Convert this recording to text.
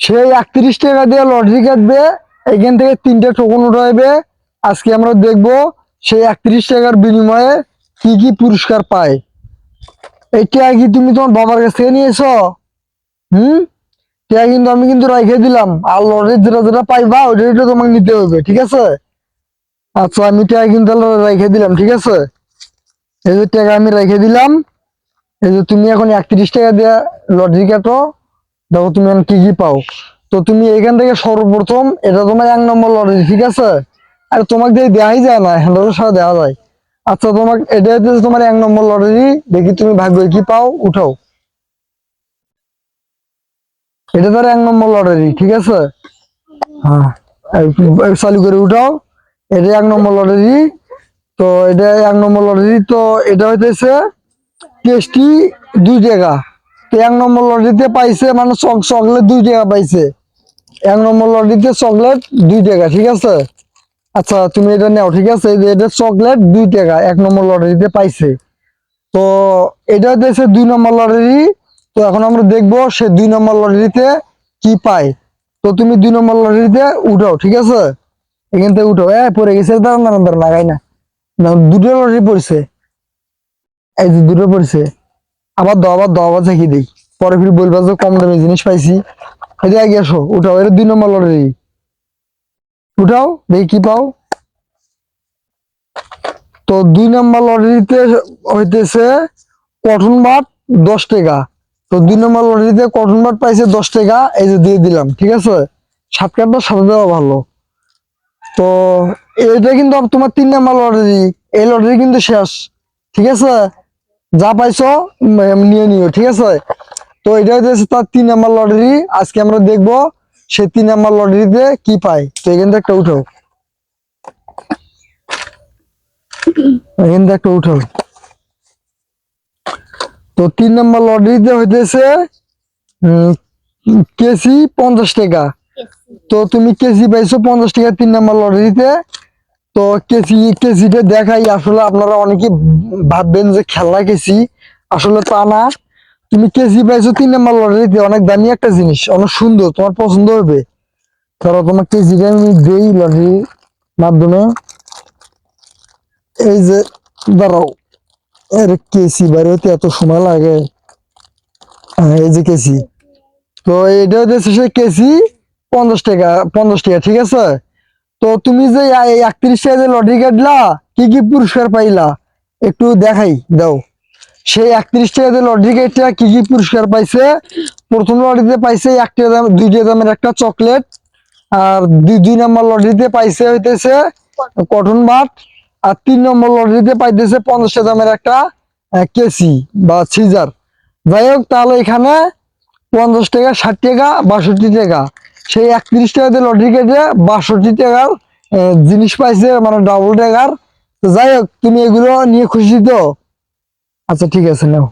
সেই একত্রিশ টাকা দিয়ে লটারি কাটবে, এখান থেকে তিনটে টোকন উঠাইবে। আজকে আমরা দেখব সেই একত্রিশ টাকার বিনিময়ে কি কি পুরস্কার পায়। এইটা কি তুমি তোমার বাবার কাছ থেকে নিয়েছো? হুম? টিয়া কিন্তু আমি কিন্তু রেখে দিলাম। আর লটারি যেটা যেটা পাইবা ওইটা তোমাকে নিতে হবে, ঠিক আছে? আচ্ছা আমি টিয়া কিন্তু রেখে দিলাম, ঠিক আছে? এই যে টাকা আমি রেখে দিলাম। এই যে তুমি এখন একত্রিশ টাকা দিয়ে লটারি কাটো, দেখো তুমি এখন কি কি পাও। তো তুমি এখান থেকে সর্বপ্রথম, এটা তোমার এক নম্বর লটারি, ঠিক আছে? আর তোমাকে দিয়ে দেওয়াই যায় না হ্যান্ডেলের সাথে দেওয়া যায়। আচ্ছা তোমাকে এটা হচ্ছে তোমার এক নম্বর লটারি, দেখি তুমি ভাগ্য কি পাও, উঠাও। এটা তার এক নম্বর লটারি, ঠিক আছে? হ্যাঁ চালু করে উঠাও। এটা এক নম্বর লটারি। তো এটা এক নম্বর লটারি, তো এটা হইতেছে টেস্টি দুই টাকা। এক নম্বর লটারিতে পাইছে মানে চক চকলেট দুই টাকা পাইছে। এক নম্বর লটারিতে চকলেট দুই টাকা ঠিক আছে? আচ্ছা তুমি এটা নাও ঠিক আছে? এটা চকলেট দুই টাকা এক নম্বর লটারিতে পাইছে। তো এটা হচ্ছে দুই নম্বর লটারি। তো এখন আমরা দেখব সে দুই নম্বর লটারিতে কি পায়। তো তুমি দুই নম্বর লটারিতে উঠাও ঠিক আছে? এখান থেকে উঠো এ পড়ে গেছে দাঁড়ান দাঁড়ান দাঁড়ান লাগাই না, দুটো লটারি পড়ছে। এই যে দুটো পড়ছে। আবার দাও আবার দাও আবার চাকি দিই? পরে ফির বলবা যে কম দামে জিনিস পাইছি। যে আগে আসো, উঠাও, এটা দুই নম্বর লটারি। উঠাও, দেখি কি পাও। তো দুই নম্বর লটারিতে হইতেছে কটন বাট দশ টাকা। তো দুই নম্বর লটারিতে কটন বাট পাইছে দশ টাকা, এই যে দিয়ে দিলাম, ঠিক আছে? সাত কার্ডটা সাথে দেওয়া ভালো। তো এটা কিন্তু তোমার তিন নম্বর লটারি, এই লটারি কিন্তু শেষ, ঠিক আছে? যা পাইছো নিয়ে নিও ঠিক আছে? তো এটা হচ্ছে তার তিন নাম্বার লটারি আজকে আমরা দেখব সে তিন নাম্বার লটারিতে কি পায়। তো এখান থেকে একটা উঠো। এখান থেকে একটা উঠো। তো তিন নাম্বার লটারিতে হইতেছে উম, কেসি পঞ্চাশ টাকা। তো তুমি কেজি পাইছো পঞ্চাশ টাকা তিন নাম্বার লটারিতে তো কেসি কেজিটা দেখাই আসলে আপনারা অনেকে ভাববেন যে খেলনা কেসি আসলে তা না। তুমি কেজি পাইছো তিন নাম্বার লটারিতে অনেক দামি একটা জিনিস অনেক সুন্দর তোমার পছন্দ হবে। ধরো তোমার কেজিটা আমি দেই লটারির মাধ্যমে। এই যে দাঁড়াও এর কেসি বাইরে হতে এত সময় লাগে। হ্যাঁ, এই যে কেসি তো এটা হচ্ছে সে কেসি পঞ্চাশ টাকা পঞ্চাশ টাকা ঠিক আছে? তো তুমি যে এই একত্রিশ যে লটারি কাটলা, কি কি পুরস্কার পাইলা? একটু দেখাই, দাও। সেই একত্রিশ টাকা যে লটারি কাটলা, কি কি পুরস্কার পাইছে? প্রথম লটারিতে পাইছে এক টাকা দাম দুই টাকা দামের একটা চকলেট আর দুই দুই নম্বর লটারিতে পাইছে হইতেছে কটন বাট আর তিন নম্বর লটারিতে পাইতেছে পঞ্চাশ দামের একটা কেসি বা সিজার যাই হোক, তাহলে এখানে পঞ্চাশ টাকা, ষাট টাকা, বাষট্টি টাকা। সেই একত্রিশ টাকা দিয়ে লটারি কেটে বাষট্টি টাকার জিনিস পাইছে মানে ডাবল টাকার তো যাই হোক, তুমি এগুলো নিয়ে খুশি তো? আচ্ছা ঠিক আছে, নাও।